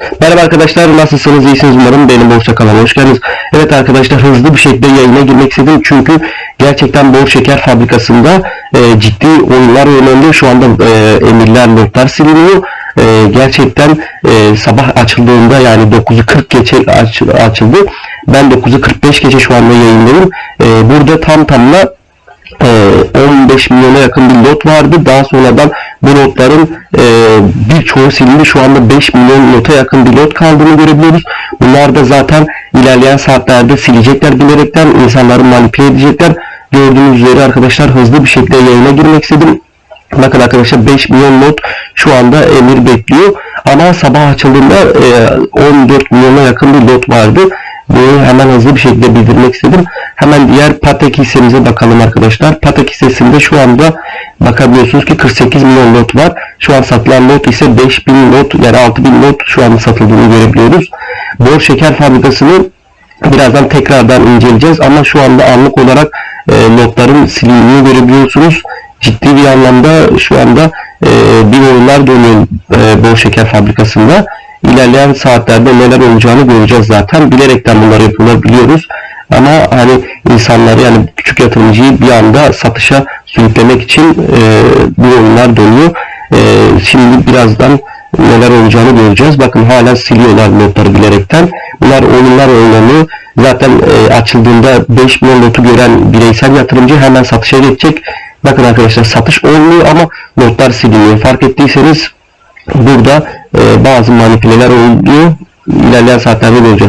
Merhaba arkadaşlar nasılsınız iyisiniz umarım benim Borsa kanalıma hoş geldiniz. Evet arkadaşlar hızlı bir şekilde yayına girmek istedim çünkü gerçekten bor şeker fabrikasında e, ciddi oyunlar oynanıyor. Şu anda e, emirler notlar siliniyor. E, gerçekten e, sabah açıldığında yani 9'u 40 geçe aç- açıldı. Ben 9'u 45 geçe şu anda yayındayım. E, burada tam tamına e, 15 milyona yakın bir lot vardı. Daha sonradan bu lotların e, birçoğu silindi. Şu anda 5 milyon lota yakın bir lot kaldığını görebiliyoruz. Bunlar da zaten ilerleyen saatlerde silecekler bilerekten insanları manipüle edecekler. Gördüğünüz üzere arkadaşlar hızlı bir şekilde yayına girmek istedim. Bakın arkadaşlar 5 milyon lot şu anda emir bekliyor. Ama sabah açıldığında e, 14 milyona yakın bir lot vardı. Bunu hemen hızlı bir şekilde bildirmek istedim. Hemen diğer Patek hissemize bakalım arkadaşlar. Patek hissesinde şu anda bakabiliyorsunuz ki 48 milyon lot var. Şu an satılan lot ise 5000 lot yani 6000 lot şu anda satıldığını görebiliyoruz. Bor şeker fabrikasını birazdan tekrardan inceleyeceğiz ama şu anda anlık olarak e, notların silindiğini görebiliyorsunuz. Ciddi bir anlamda şu anda e, bir oyunlar dönüyor e, bor şeker fabrikasında. İlerleyen saatlerde neler olacağını göreceğiz zaten. Bilerekten bunları yapıyorlar biliyoruz. Ama hani insanları yani küçük yatırımcıyı bir anda satışa sürüklemek için e, bu oyunlar dönüyor. E, şimdi birazdan neler olacağını göreceğiz. Bakın hala siliyorlar notları bilerekten. Bunlar oyunlar oynanıyor. Zaten e, açıldığında 5 milyon notu gören bireysel yatırımcı hemen satışa geçecek. Bakın arkadaşlar satış olmuyor ama notlar siliniyor. Fark ettiyseniz burada e, bazı manipüleler oluyor. İlerleyen saatlerde göreceğiz.